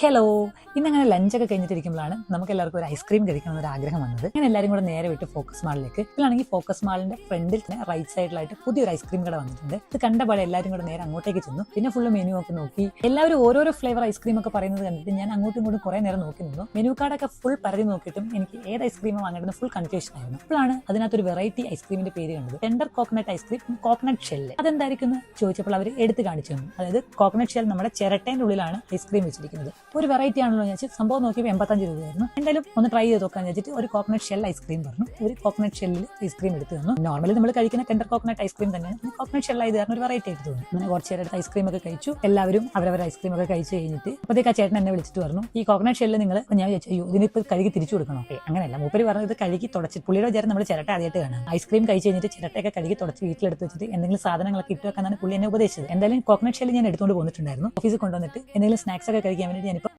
Hello ഇന്നങ്ങനെ ലഞ്ചൊക്കെ കഴിഞ്ഞിട്ടിരിക്കുമ്പോഴാണ് നമുക്ക് എല്ലാവർക്കും ഒരു ഐസ്ക്രീം കഴിക്കണം എന്നൊരു ആഗ്രഹം വന്നത്. ഞാൻ എല്ലാവരും കൂടെ നേരെ വിട്ട് ഫോക്കസ് മാളിലേക്ക് ഇതിലാണെങ്കിൽ ഫോക്കസ് മാളിന്റെ ഫ്രണ്ടിൽ തന്നെ റൈറ്റ് സൈഡിലായിട്ട് പുതിയൊരു ഐസ്ക്രീം കട വന്നിട്ടുണ്ട്. ഇത് കണ്ട പോലെ എല്ലാവരും കൂടെ നേരെ അങ്ങോട്ടേക്ക് ചെന്നു. പിന്നെ ഫുള്ള് മെനു ഒക്കെ നോക്കി. എല്ലാവരും ഓരോരോ ഫ്ലേവർ ഐസ്ക്രീം ഒക്കെ പറയുന്നത് കണ്ടിട്ട് ഞാൻ അങ്ങോട്ടും ഇങ്ങോട്ടും കുറെ നേരം നോക്കി നിന്നു. മെനു കാർഡൊക്കെ ഫുൾ പരതി നോക്കിയിട്ടും എനിക്ക് ഏത് ഐസ്ക്രീം വാങ്ങേണ്ടത് ഫുൾ കൺഫ്യൂഷൻ ആയിരുന്നു. അപ്പോഴാണ് അതിനകത്തൊരു വെറൈറ്റി ഐസ്ക്രീമിന്റെ പേര് കണ്ടത്. Tender coconut ice cream coconut shell അതെന്തായിരിക്കും ചോദിച്ചപ്പോൾ അവർ എടുത്ത് കാണിച്ചു തന്നു. അതായത് കോക്കനട്ട് ഷെൽ നമ്മുടെ ചിരട്ടേന്റെ ഉള്ളിലാണ് ഐസ്ക്രീം വെച്ചിരിക്കുന്നത്. ഒരു വെറൈറ്റി ആണല്ലോ ഞാൻ സംഭവം നോക്കിയപ്പോൾ എൺപത്തഞ്ച് രൂപയായിരുന്നു. എന്തായാലും ഒന്ന് ട്രൈ ചെയ്ത് നോക്കാൻ വെച്ചിട്ട് ഒരു കോക്കനട്ട് ഷെൽ ഐസ്ക്രീം പറഞ്ഞു. ഒരു കോക്കനട്ട് ഷെല്ലിൽ ഐസ്ക്രീം എടുത്തു തന്നു. നോർമലി നമ്മൾ കഴിക്കുന്ന ടെൻഡർ കോക്കനട്ട് ഐസ്ക്രീം തന്നെയാണ്. കോക്കനട്ട് ഷെൽ ആയത് കാരണം ഒരു വെറൈറ്റി ആയിട്ട് തോന്നി. അങ്ങനെ കുറച്ച് നേരം ഐസ്ക്രീം ഒക്കെ കഴിച്ചു. എല്ലാവരും അവരവർ ഐസ്ക്രീം ഒക്കെ കഴിച്ചു കഴിഞ്ഞിട്ട് അപ്പോഴത്തേക്ക് ആ ചേട്ടൻ എന്നെ വിളിച്ചിട്ട് പറഞ്ഞു ഈ കോക്കനട്ട് ഷെല്ല് നിങ്ങൾ ഞാൻ വിചാരിച്ചു അയ്യോ ഇതിനിപ്പോൾ കഴുകി തിരിച്ചു കൊടുക്കണോ? ഓക്കെ അങ്ങനെയല്ല. മൂപ്പര് പറഞ്ഞത് കഴുകി തുടച്ച്. പുള്ളിയുടെ വിചാരം നമ്മൾ ചിരട്ട ആദ്യമായിട്ട് കാണാം. ഐസ്ക്രീം കഴിച്ച് കഴിഞ്ഞിട്ട് ചിരട്ടയൊക്കെ കഴുകി തുടച്ച് വീട്ടിലെടുത്ത് വെച്ചിട്ട് എന്തെങ്കിലും സാധനങ്ങളൊക്കെ ഇട്ട് വെക്കാനാണ് പുള്ളി എന്നെ ഉപദേശിച്ചത്. എന്തായാലും കോക്കനട്ട് ഷെല്ല് ഞാൻ എടുത്തുകൊണ്ട് പോന്നിട്ടുണ്ടായിരുന്നു. ഓഫീസിൽ കൊണ്ടുവന്നിട്ട് എന്തെങ്കിലും സ്നാക്സ് ഒക്കെ കഴിക്കാൻ വേണ്ടി ഞാൻ